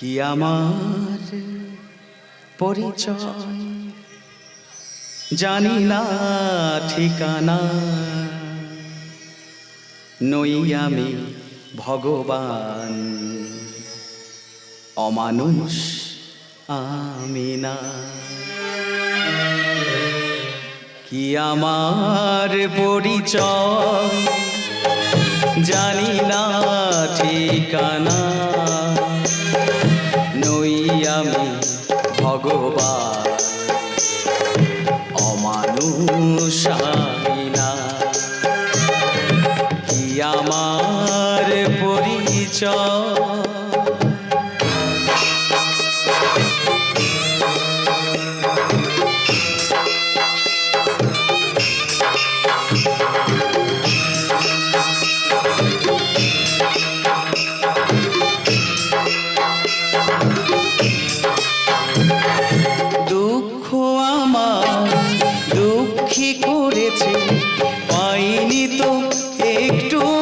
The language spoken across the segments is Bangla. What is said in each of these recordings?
কি আমার পরিচয়? জানি না ঠিকানা। নই আমি ভগবান। অমানুষ আমি না। কি আমার পরিচয়? জানি না ঠিকানা। আমার পরিচয়। করেছে পাইনি তো একটু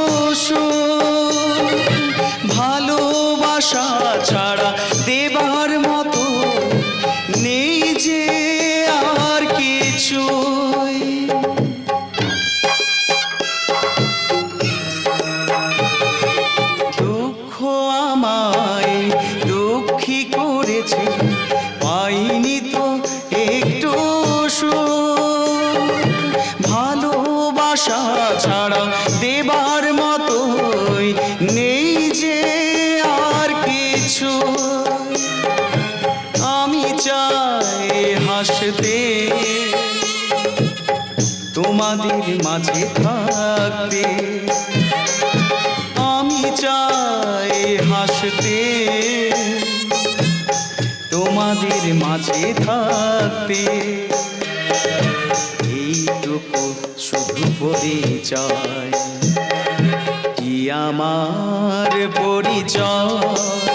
ছাড়া দেবার মতো নেই যে আর কিছুই দুঃখ করেছে তো একটু। ভালোবাসা ছাড়া দেবার মতোই নেই আমি চাই হাসতে। তোমাদের মাঝে থাকতে। আমি চাই হাসতে। তোমাদের মাঝে থাকতে। এইটুকু শুধু পরিচয় কি আমার পরিচয়?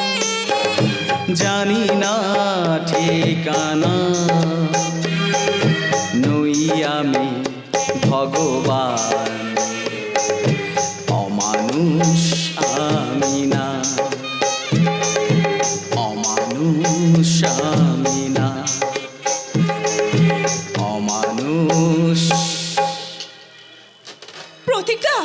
জানি না ঠিকানা। নই আমি ভগবান অমানুষ আমি না। অমানুষ আমি না। অমানুষ। প্রতিজ্ঞা?